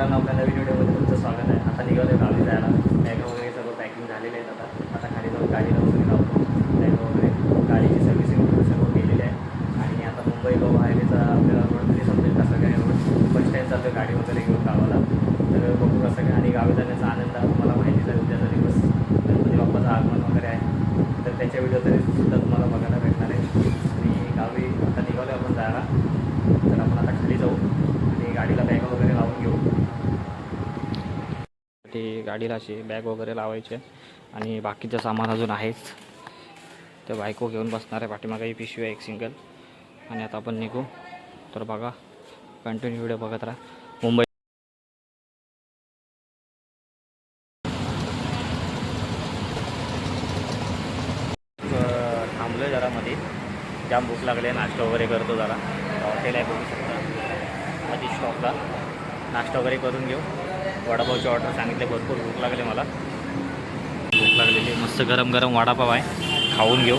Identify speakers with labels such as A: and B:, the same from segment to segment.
A: मित्रांनो आपल्या नवीन व्हिडिओमध्ये तुमचं स्वागत आहे. आता निघालो गावी जायला. बॅग वगैरे सर्व पॅकिंग झालेले आहेत आता. आता खाली जाऊन गाडीला वगैरे लावतो. बॅग वगैरे गाडीची सर्व्हिसिंग वगैरे सर्व केलेली आहे. आणि आता मुंबई गोवा हायवेचा आपल्याला रोड तरी समजेल कसं काय रोड फर्स्ट टाईम चालतो गाडी वगैरे घेऊन गावाला. तर बघू कसं काय. आणि गावी जाण्याचा आनंद तुम्हाला माहिती आहे उद्याचा दिवस गणपती बाप्पाचं आगमन वगैरे आहे तर त्याच्या व्हिडिओ तरी सुद्धा तुम्हाला बघायला भेटणार आहे. आणि गावी आता निघालो आपण जायला तर आपण आता खाली जाऊ आणि गाडीला बॅग वगैरे लावून घेऊ ते गाडीला अशी बॅग वगैरे लावायचे. आणि बाकीचं सामान अजून आहेच. ते बायको घेऊन बसणार आहे पाठीमागे ही पिशवी आहे एक सिंगल आणि आता आपण निघू. तर बघा कंटिन्यू व्हिडिओ बघत राहा. मुंबई थांबलो आहे जरा मध्ये जाम भूक लागली नाश्ता वगैरे करतो जरा. हॉटेल आहे बघू शकता. मध्ये स्टॉपला नाश्ता वगैरे करून घेऊ. वडापावची ऑर्डर सांगितले भरपूर भूक लागली मला. भूक लागलेली मस्त गरम गरम वडापाव आहे. खाऊन घेऊ.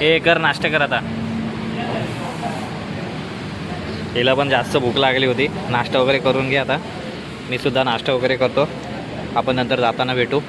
A: हे कर नाश्ता कर आता. हिला पण जास्त भूक लागली होती. नाश्ता वगैरे करून घे आता. मी सुद्धा नाश्ता वगैरे करतो. आपण नंतर जाताना भेटू.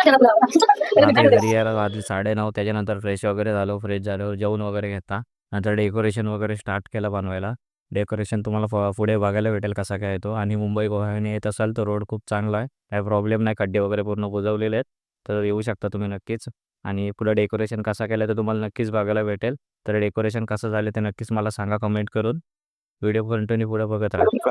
A: आता घरी यायला रात्री साडेनऊ त्याच्यानंतर फ्रेश वगैरे झालो फ्रेश झालो जेवण वगैरे घेता नंतर डेकोरेशन वगैरे स्टार्ट केलं बनवायला. डेकोरेशन तुम्हाला पुढे बघायला भेटेल कसा काय येतो. आणि मुंबई गोव्याने येत असाल तर रोड खूप चांगला आहे. काय प्रॉब्लेम नाही. खड्डे वगैरे पूर्ण बुजवलेले आहेत. तर येऊ शकता तुम्ही नक्कीच. आणि पुढं डेकोरेशन कसा केलं तर तुम्हाला नक्कीच बघायला भेटेल. तर डेकोरेशन कसं झालं ते नक्कीच मला सांगा कमेंट करून. व्हिडिओ कंटिन्यू पुढे बघत राहा.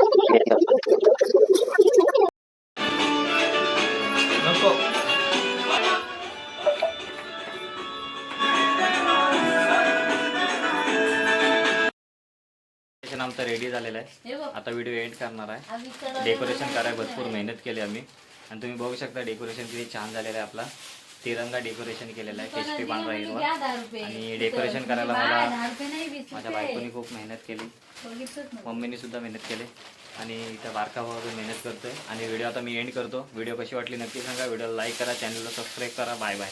A: डेकोरेशन आमचं रेडी झालेलं आहे. आता व्हिडिओ एंड करणार आहे. डेकोरेशन करायला भरपूर मेहनत केली आम्ही. आणि तुम्ही बघू शकता डेकोरेशन किती छान झालेलं आहे आपला. तिरंगा डेकोरेशन केलेला आहे. केशरी पांढरा हिरवा. आणि डेकोरेशन करायला मला माझ्या. बायकोनी खूप मेहनत केली. मम्मीनी सुद्धा मेहनत केली. आणि इथं बारका भाऊ मेहनत करतोय. आणि व्हिडिओ आता मी एंड करतो. व्हिडिओ कशी वाटली नक्की सांगा. व्हिडिओला लाईक करा. चॅनलला सबस्क्राईब करा. Bye bye